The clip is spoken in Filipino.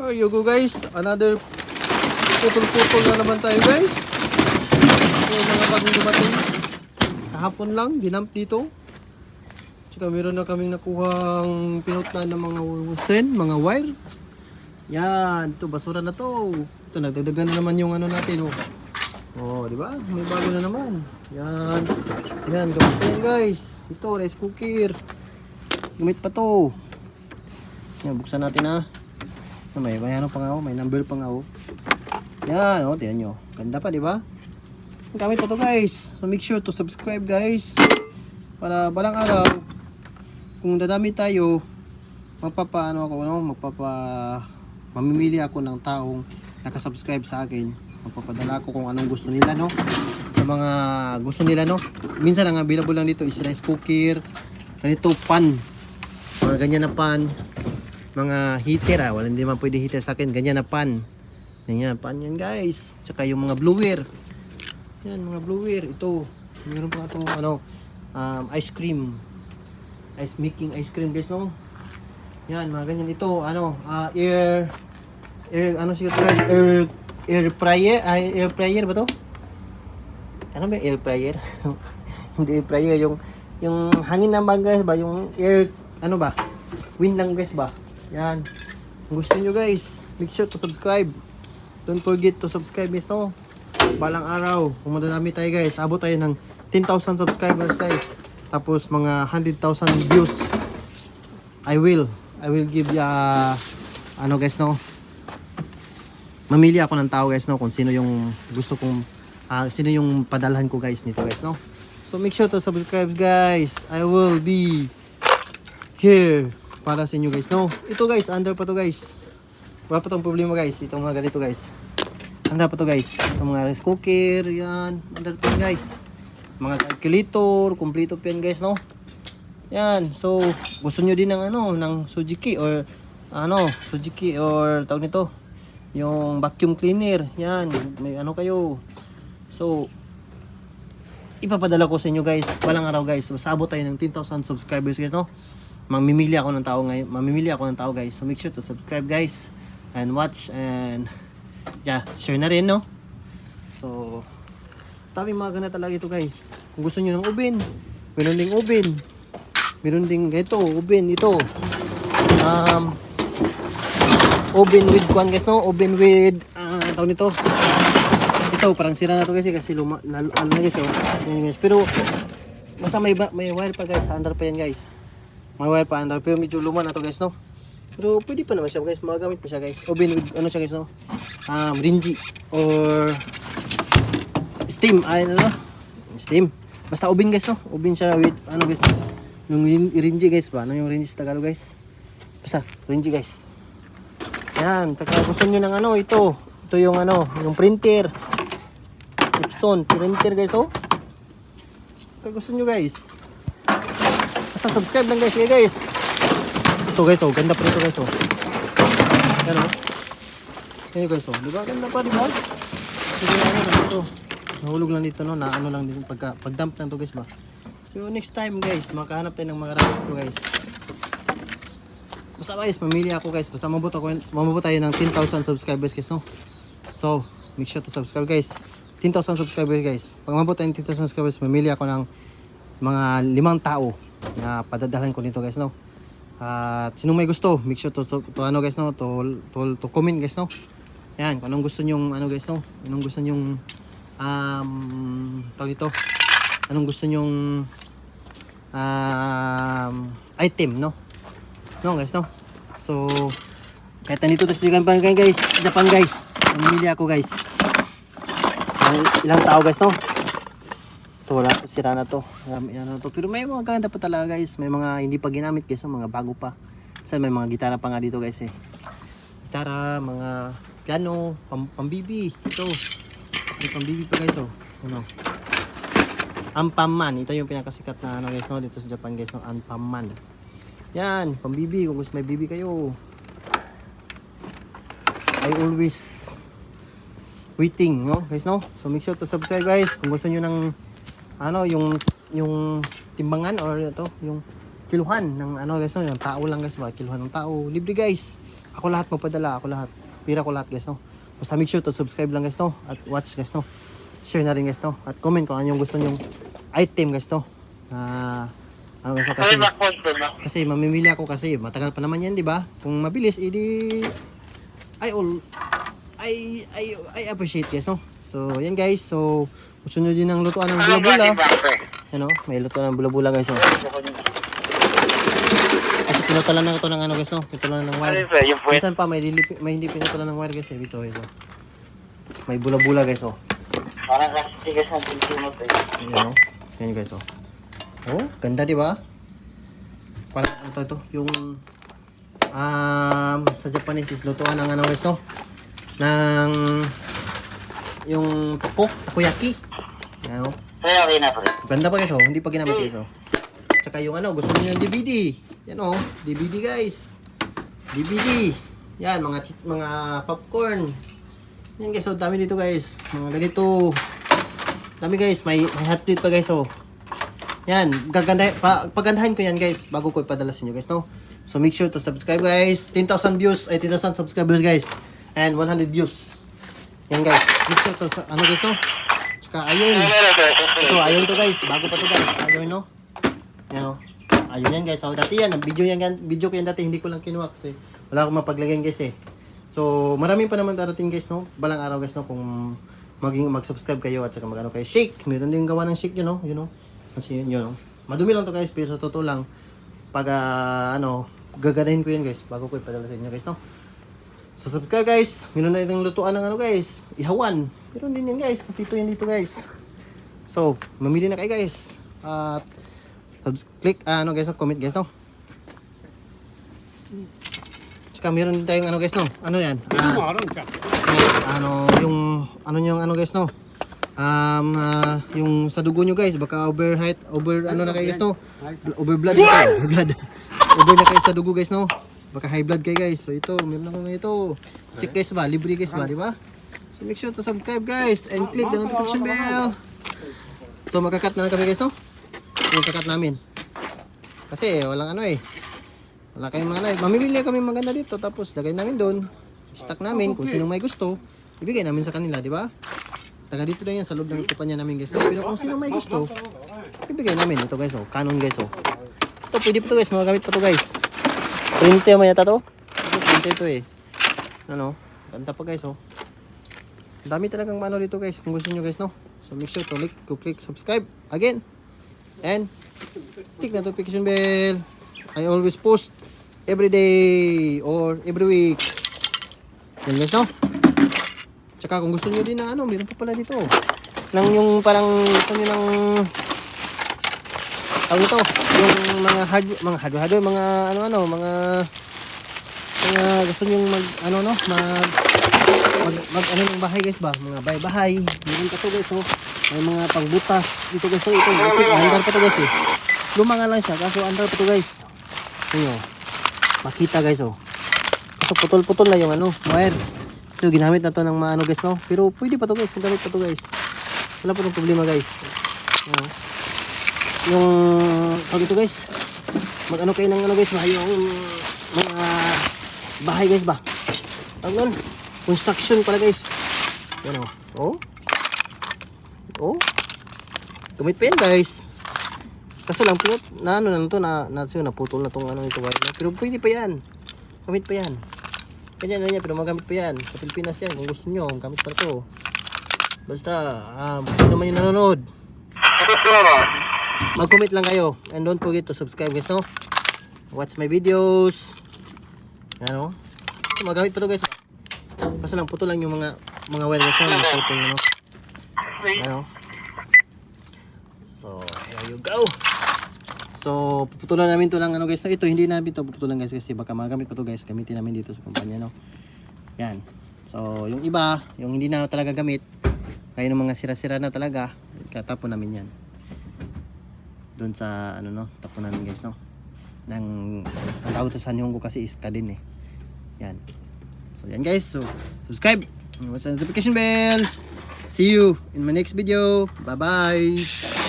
There you go guys. Another putol-putol na naman tayo guys. So, mga bagong dumating. Kahapon lang, dinamp dito. Tsaka meron na kaming nakuhang pinutlan ng mga sen, mga wire. Yan, ito basura na to. Ito nagdagdagan na naman yung ano natin oh. Oh, di ba? May bago na naman. Yan. Yan, yan guys? Ito, rice cooker. Gamit pa to. Yan, buksan natin ah. Ah, May, may ano pa nga oh, may number pa nga oh. Yan, oh, tiyan nyo. Ganda pa, di ba? Gamit pa to guys. So make sure to subscribe guys. Para balang araw, kung dadami tayo, mapapaano ako, no? Magpapa, mamimili ako ng taong nakasubscribe sa akin. Magpapadala ko kung anong gusto nila, no? Sa mga gusto nila, no? Minsan ang available lang dito is rice cooker, ganito, pan. Mga ganyan na pan. Mga heater, ah. Wala hindi naman pwede heater sa akin. Ganyan na pan. Yan pan yan guys. Tsaka yung mga blower. Yan, mga blower. Ito. Meron pa ito, ano, um, ice cream. Ice making ice cream guys, no? Yan, mga ganyan. Ito, ano, ah, air, air, ano siya guys? Air, air fryer? Ay, air fryer ba to? Ano ba air fryer? Hindi air fryer, yung, yung hangin naman guys ba? Yung air, ano ba? Wind lang guys ba? Yan. Kung gusto nyo guys, make sure to subscribe. Don't forget to subscribe guys, no? Balang araw, kung tayo guys, abot tayo ng 10,000 subscribers guys. Tapos mga 100,000 views. I will. I will give ya ano guys no. Mamili ako ng tao guys no kung sino yung gusto kong ah, sino yung padalhan ko guys nito guys no. So make sure to subscribe guys. I will be here para sa inyo guys no. Ito guys, under pa to guys. Wala pa tong problema guys. Itong mga ganito guys. Handa pa to guys. Itong mga rice cooker, yan. Under pa guys. Mga calculator, kompleto pa yan guys no. Yan. So, gusto nyo din ng ano, ng Suzuki or ano, Suzuki or tawag nito, yung vacuum cleaner. Yan. May ano kayo. So, ipapadala ko sa inyo guys. Walang araw guys. Basta abot tayo ng 10,000 subscribers guys no. Mamimili ako ng tao ngayon. Mamimili ako ng tao guys. So make sure to subscribe guys and watch and yeah, share na rin no. So Tabi mga gana talaga ito guys. Kung gusto niyo ng ubin, meron ding ubin. Meron ding ito, ubin ito. Um oven with kwan guys no, oven with ah tawag nito. Ito parang sira na to guys eh, kasi luma ano na guys oh. Guys. Pero basta may may wire pa guys, under pa yan guys. May wire pa under pero medyo luma na to guys no. Pero pwede pa naman siya guys, magagamit pa siya guys. Oven with ano siya guys no. Um ringi or steam. Ay ano? Steam. Basta ubin guys no? Ubin siya with ano guys yung rin- rinji guys ba? Ano yung rinji sa Tagalog guys? Basta rinji guys. Yan. Tsaka gusto nyo ng ano ito. Ito yung ano yung printer. Epson. Printer guys oh. Kaya gusto nyo guys basta subscribe lang guys sige guys ito guys oh ganda pa rin guys oh yan oh yan guys oh di ba ganda pa di ba sige ano lang ito Nahulog lang dito no, na ano lang din pagka pag dump lang to guys ba. So next time guys, makahanap tayo ng mga rabbit ko guys. Basta guys, mamili ako guys. Basta mabot ako, mabot tayo ng 10,000 subscribers guys no. So, make sure to subscribe guys. 10,000 subscribers guys. Pag mabot tayo ng 10,000 subscribers, mamili ako ng mga limang tao na padadalan ko nito guys no. At sino may gusto, make sure to, to, to ano guys no, to, to, to comment guys no. Yan, kung anong gusto nyong ano guys no, anong gusto nyong um, tawag dito, anong gusto nyong um, item, no? No, guys, no? So, kahit nandito tayo sa Japan guys, Japan guys, namimili ako guys. Ilang tao guys, no? Ito, wala, sira na to. Marami na to. Pero may mga ganda pa talaga guys, may mga hindi pa ginamit guys, mga bago pa. Kasi may mga gitara pa nga dito guys eh. Gitara, mga piano, pam pambibi, ito. May pambibi pa guys oh. Ano? Ampaman. Ito yung pinakasikat na ano guys no dito sa Japan guys no. Ampaman. Yan, pambibi kung gusto may bibi kayo. I always waiting no guys no. So make sure to subscribe guys kung gusto niyo ng ano yung yung timbangan or ito yung kiluhan ng ano guys no yung tao lang guys ba kiluhan ng tao libre guys Ako lahat magpadala, ako lahat. Pira ko lahat guys no. Basta make sure to subscribe lang guys no. At watch guys no. Share na rin guys no. At comment kung ano yung gusto nyong item guys no. Na ano guys no, kasi kasi mamimili ako kasi matagal pa naman yan di ba? Kung mabilis edi I all I I I appreciate guys no. So yan guys. So gusto nyo din ng lutuan ng bula-bula. Ano, may lutuan ng bula-bula guys oh. Kasi pinutulan na ito ng ano guys no. Pinutulan ng wire. Puwet. Minsan pa may, dili, may hindi pinutulan ng wire guys eh. Ito. May bula-bula guys oh. Parang kasi tigas ng pinsimot eh. Ayan oh. Yan guys oh. Oh, ganda di ba? Parang ito ito yung um sa Japanese is lutuan ng ano guys no. Ng yung toko, takoyaki. Ayan oh. Kaya okay na pre. Ganda pa guys oh, hindi pa ginamit guys oh. Tsaka yung ano, gusto niyo yung DVD. Yan oh, DVD guys. DVD. Yan, mga chit, mga popcorn. Yan guys, oh, dami dito guys. Mga ganito. Dami guys, may, may hot plate pa guys oh. Yan, gaganda, pa, pagandahin ko yan guys bago ko ipadala sa inyo guys no. So make sure to subscribe guys. 10,000 views, ay 10,000 subscribers guys. And 100 views. Yan guys, sure to, sa- ano no. Tsaka ayun. Ito, ayun to guys. Bago pa to guys. Ayun no. Yan o. Ayun yan guys. So, dati yan. Video yan. Video ko yan dati. Hindi ko lang kinuha kasi wala akong mapaglagyan guys eh. So, marami pa naman darating guys no. Balang araw guys no. Kung maging mag-subscribe kayo at saka mag-ano kayo. Shake. Meron din gawa ng shake yun no. You know. Kasi yun yun no. Madumi lang to guys. Pero sa totoo lang. Pag ah, ano. Gaganahin ko yun guys. Bago ko ipadala sa inyo guys no. So subscribe guys. Meron na yung lutuan ng ano guys. Ihawan. Meron din yan guys. Kompleto yan dito guys. So, mamili na kayo guys. At click ah, ano guys, comment guys no. Tsaka meron din tayong ano guys no. Ano yan? Ah, ano yung ano yung ano guys no. Um, ah, yung sa dugo nyo guys, baka over height, over ano na kayo guys no. Over blood na kayo. Blood. over na kayo sa dugo guys no. Baka high blood kayo guys. So ito, meron ako ito. Check guys ba, libre guys ba, di ba? So make sure to subscribe guys and click the notification bell. So magkakat na lang kami guys no. Yung kakat namin. Kasi walang ano eh. Wala kayong mga ano. Mamimili kami maganda dito tapos lagay namin doon. Stock namin kung sino may gusto. Ibigay namin sa kanila, di ba? Taga dito na yan sa loob ng kumpanya namin guys. Pero kung sino may gusto, ibigay namin ito guys oh. Canon guys oh. Ito pwede pa to guys, magagamit pa to guys. Printer mo yata to? Ito printer to eh. Ano? Ganda pa guys oh. Ang dami talagang ano dito guys kung gusto nyo guys no. So make sure to like, to click subscribe again. And click the notification bell. I always post every day or every week. Yan guys no. Tsaka kung gusto nyo din na ano, meron pa pala dito. Nang yung parang gusto nyo ng tawag ito, yung mga hard, mga hard, hard, mga ano ano, mga mga gusto nyo mag ano no, mag mag, mag ano ng bahay guys ba? Mga bahay-bahay. Meron pa to guys oh. May mga pangbutas. Dito guys oh, ito. Ito, andar pa to guys eh. Luma nga lang siya, kaso andar pa to guys. Ayo. Makita guys oh. Kaso putol-putol na yung ano, wire. So ginamit na to ng mga ano guys no. Pero pwede pa to guys, magamit pa to guys. Wala pa tong problema guys. Ano? Yung pag ito guys, mag ano kayo ng ano guys ba, yung mga bahay guys ba. Tawag nun, construction pala guys. Yan o. Oh. Oh. Gamit pa yan guys. Kaso lang pinut na ano na to na na siguro naputol na tong ano ito wire na. Pero pwede pa yan. Gamit pa yan. Ganyan na yan pero magamit pa yan. Sa Pilipinas yan kung gusto nyo gamit pa to. Basta um, kung naman yung nanonood. Mag-comment lang kayo and don't forget to subscribe guys no. Watch my videos. Ano? Magamit pa to guys. Kaso lang putol lang yung mga mga wire guys no, naputol na no. Ano? So, here you go. So, puputulan namin to ng ano guys. No, ito hindi namin to puputulan guys kasi baka magamit pa to guys. Gamitin namin dito sa kumpanya no. Yan. So, yung iba, yung hindi na talaga gamit, kaya ng mga sira-sira na talaga, katapon namin yan. Doon sa ano no, tapon namin guys no. Nang ang tawag to sa Nyonggo kasi is kadin eh. Yan. So, yan guys. So, subscribe. Watch the notification bell. See you in my next video. Bye-bye.